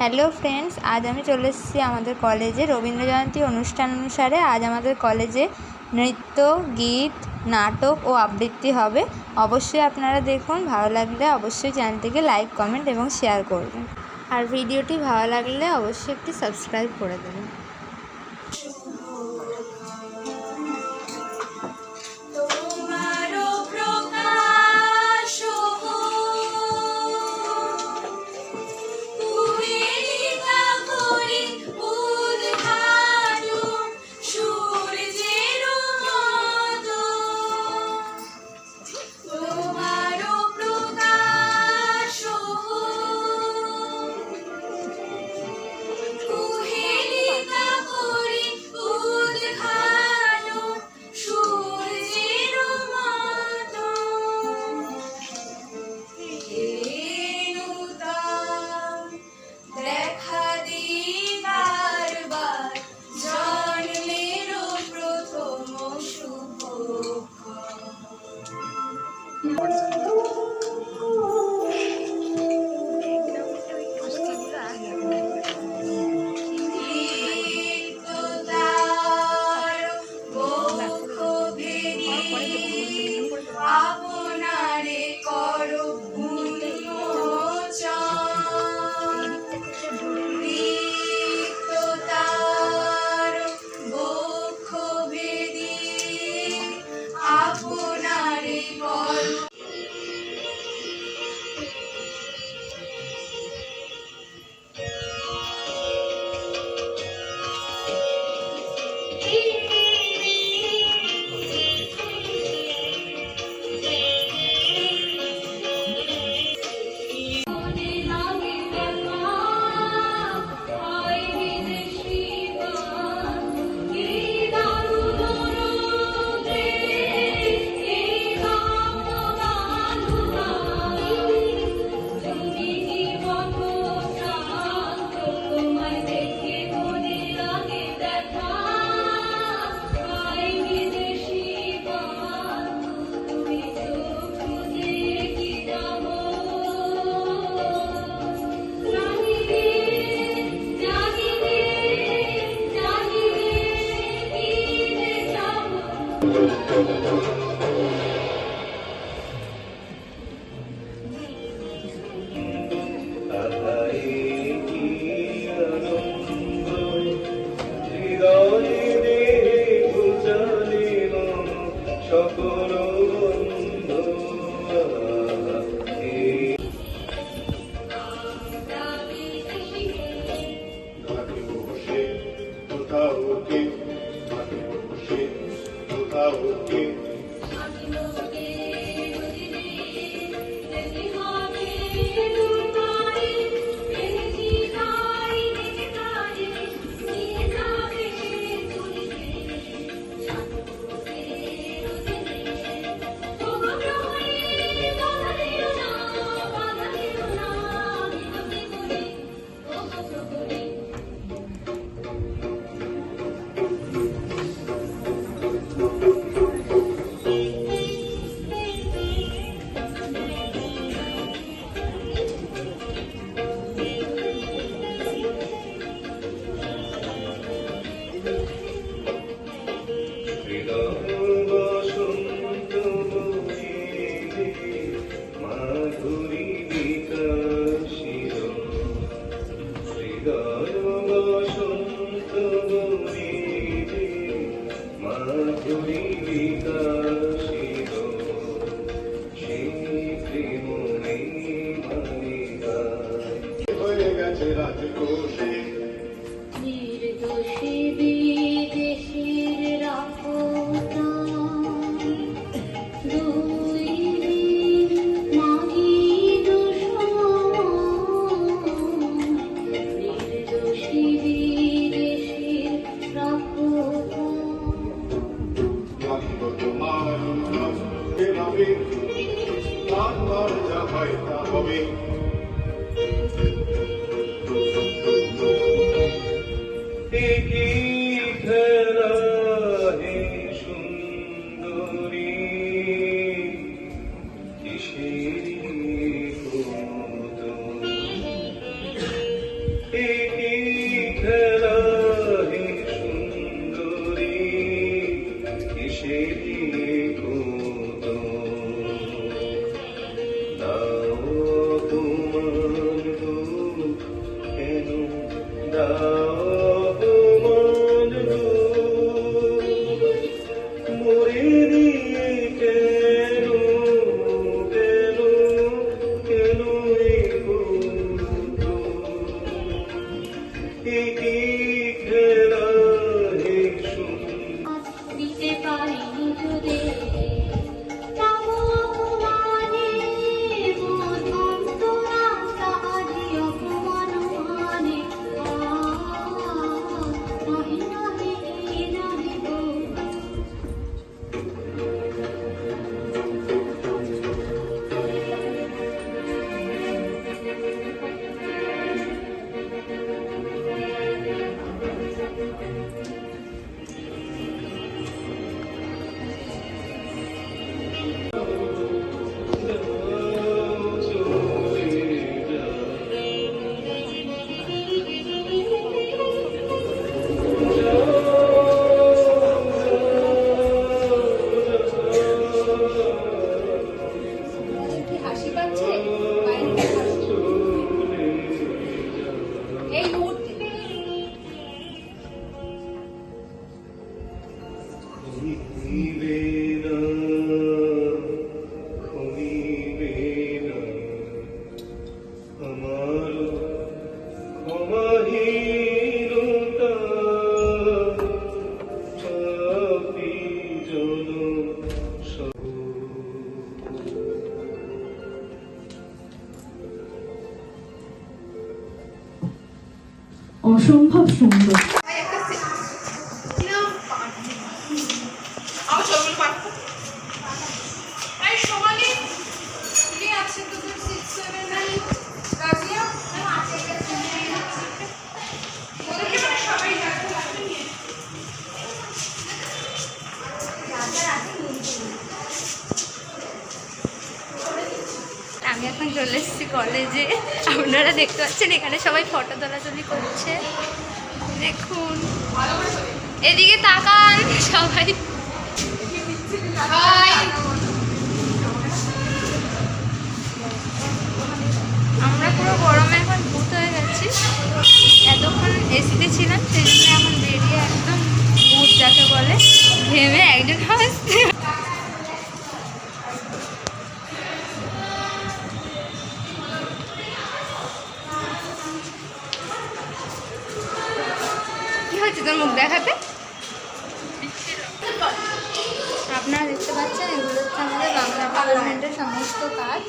Hello friends আজ আমি চলে এসেছি আমাদের কলেজে রবীন্দ্র জয়ন্তী অনুষ্ঠান অনুসারে। আজ আমাদের কলেজে নৃত্য, গীত, নাটক ও আবৃত্তি হবে। অবশ্যই আপনারা দেখুন। ভালো লাগলে অবশ্যই চ্যানেলটিকে লাইক কমেন্ট এবং শেয়ার করবেন। আর ভিডিওটি ভালো লাগলে অবশ্যই একটি সাবস্ক্রাইব করে দেবেন। algo que এভাবে তারপর যা হয় তা হবে অসম্ভব সুন্দর। আমার কলেজে। আপনারা দেখতে পাচ্ছেন, এখানে সবাই ফটো তোলাতুলি করছে। দেখুন। এদিকে তাকান সবাই। আমরা পুরো গরমে এখন ভূত হয়ে গেছি। এতক্ষণ এসিতে ছিলাম সেই জন্য এখন বেরিয়ে একদম ভূত যাকে বলে ঘেমে একজন মুখ দেখাতে। আপনারা দেখতে পাচ্ছেন এগুলো হচ্ছে আমাদের বাংলা পার্লামেন্টের সমস্ত কাজ।